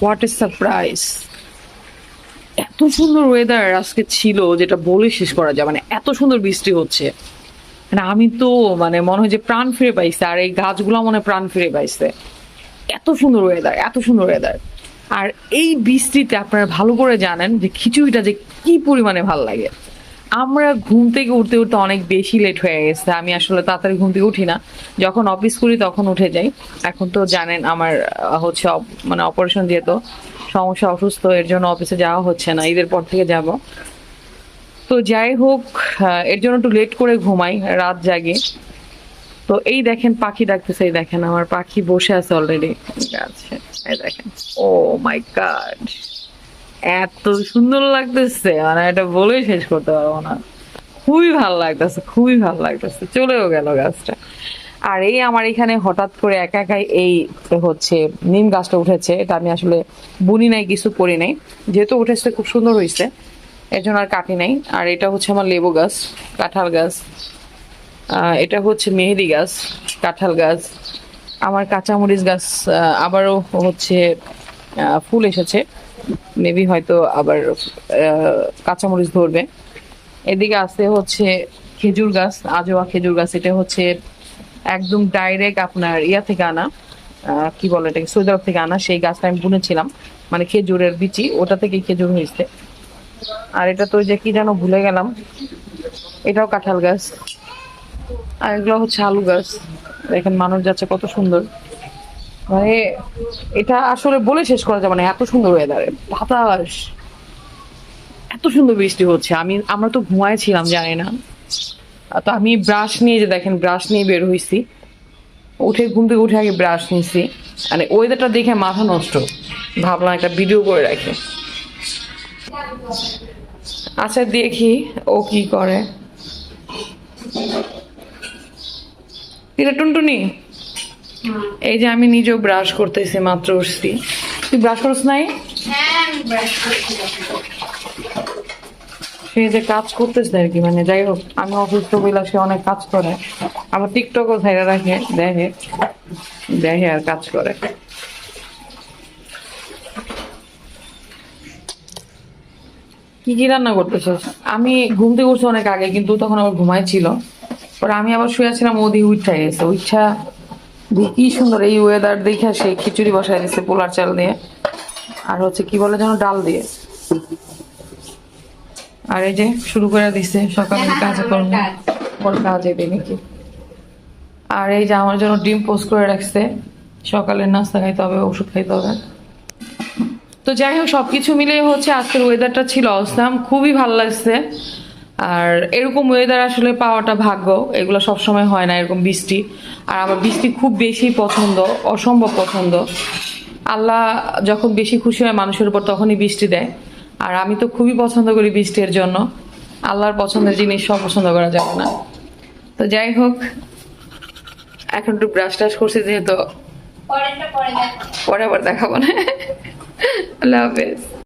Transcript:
What is surprise এত সুন্দর weather আজকে ছিল যেটা বলে শেষ করা যায়। মানে এত সুন্দর বৃষ্টি হচ্ছে। মানে আমি তো মানে মনে হয় যে প্রাণ ফিরে পাইছে। আর এই গাছগুলো মনে প্রাণ ফিরে পাইছে। এত সুন্দর ওয়েদার এত সুন্দর ওয়েদার আর এই বৃষ্টিতে আপনারা ভালো করে জানেন যে খিচুড়িটা যে কি পরিমাণে ভালো লাগে। আমরা ঘুম থেকে উঠতে উঠতে অনেক বেশি লেট হয়ে গেছে। আমি আসলে তাড়াতাড়ি ঘুম থেকে উঠি না। যখন অফিস করি তখন উঠে যাই। এখন তো জানেন আমার হচ্ছে মানে অপারেশন যেহেতু, সমস্যা অসুস্থ, এর জন্য অফিসে যাওয়া হচ্ছে না। ঈদের পর থেকে যাব। তো যাই হোক এর জন্য একটু লেট করে ঘুমাই, রাত জাগে। তো এই দেখেন পাখি ডাকতেছে, এই দেখেন আমার পাখি বসে আছে অলরেডি আছে এই দেখেন। ও মাই গড এত সুন্দর লাগতেছে মানে এটা বলে শেষ করতে পারব না। খুবই ভালো লাগতেছে, খুবই ভালো লাগতেছে। চলেও গেল গাছটা। আর এই আমার এখানে হঠাৎ করে একা একাই এই হচ্ছে নিম গাছটা উঠেছে, এটা আমি আসলে বুনি নাই, কিছু করি নাই। যেহেতু উঠেছে, খুব সুন্দর হয়েছে, এর জন্য আর কাটি নাই। আর এটা হচ্ছে আমার লেবু গাছ, কাঁঠাল গাছ। এটা হচ্ছে মেহেদি গাছ, কাঁঠাল গাছ। আমার কাঁচামরিচ গাছ আবারও হচ্ছে ফুল এসেছে। মেবি হয়তো আবার কাঁচামরিচ ধরবে। এদিকে আছে হচ্ছে খেজুর গাছ, আজোয়া খেজুর গাছ। এটা হচ্ছে একদম ডাইরেক্ট আপনার ইয়া থেকে আনা কি বলে এটাকে সৌদি থেকে আনা। সেই গাছটা আমি বুনেছিলাম মানে খেজুরের বিচি, ওটা থেকে খেজুর হয়েছে। আর এটা তো যে কি যেন ভুলে গেলাম, এটাও কাঁঠাল গাছ। আর এগুলো হচ্ছে আলু গাছ। দেখেন মানুষ যাচ্ছে কত সুন্দর। মানে এটা আসলে বলে শেষ করা যাবে না, এত সুন্দর ওয়েদারে বাতাস। এত সুন্দর বৃষ্টি হচ্ছে। আমি, আমরা তো ঘুমাইছিলাম জানি না। তো আমি ব্রাশ নিয়ে যে দেখেন ব্রাশ নিয়ে বের হইছি। উঠে, ঘুম থেকে উঠে আগে ব্রাশ নিয়েছি মানে ওয়েদারটা দেখে মাথা নষ্ট। ভাবলাম একটা ভিডিও করে রাখি। আচ্ছা দেখি ও কি করে। এটা টুনটুনি? এই যে আমি নিজেও ব্রাশ করতেছি মাত্র উঠছি। তুই ব্রাশ করছ নাই সে যে কাজ করতেছে আর কি মানে যাই হোক আমি অসুস্থ বইলা সে অনেক কাজ করে। আবার টিকটকও ছাইরা রাখে দেখে। দেখে আর কাজ করে। কি কি রান্না করতেছিস আমি ঘুম থেকে উঠছি অনেক আগে কিন্তু তখন আবার ঘুমাইছিল পরে আমি আবার শুয়েছিলাম ওদি উঠা গেছে উঠা কি সুন্দর এই ওয়েদার দেখে সে খিচুড়ি বসাই দিচ্ছে পোলার চাল দিয়ে। আর হচ্ছে কি বলে যেন ডাল দিয়ে। আর এই যে শুরু করে দিছে সকালে কাজ করব ওর কাজে দিই নাকি? আর এই যে আমার জন্য ডিম পোস্ট করে রাখছে। সকালের নাস্তা খাইতে হবে ওষুধ খাইতে হবে। তো যাই হোক সবকিছু মিলে হচ্ছে আজকের ওয়েদারটা ছিল অসাম খুবই ভালো লাগছে। আর এরকম ওয়েদার আসলে পাওয়াটা ভাগ্য। এগুলো সবসময় হয় না এরকম বৃষ্টি। আর আমার বৃষ্টি খুব বেশি পছন্দ অসম্ভব পছন্দ। আল্লাহ যখন বেশি খুশি হয় মানুষের উপর তখনই বৃষ্টি দেয়। আর আমি তো খুবই পছন্দ করি বৃষ্টির জন্য। আল্লাহর পছন্দের জিনিস সব পছন্দ করা যাবে না। তো যাই হোক এখন একটু ব্রাশ টাশ করছি যেহেতু। পরে আবার দেখাবো না। আল্লাহ হাফেজ।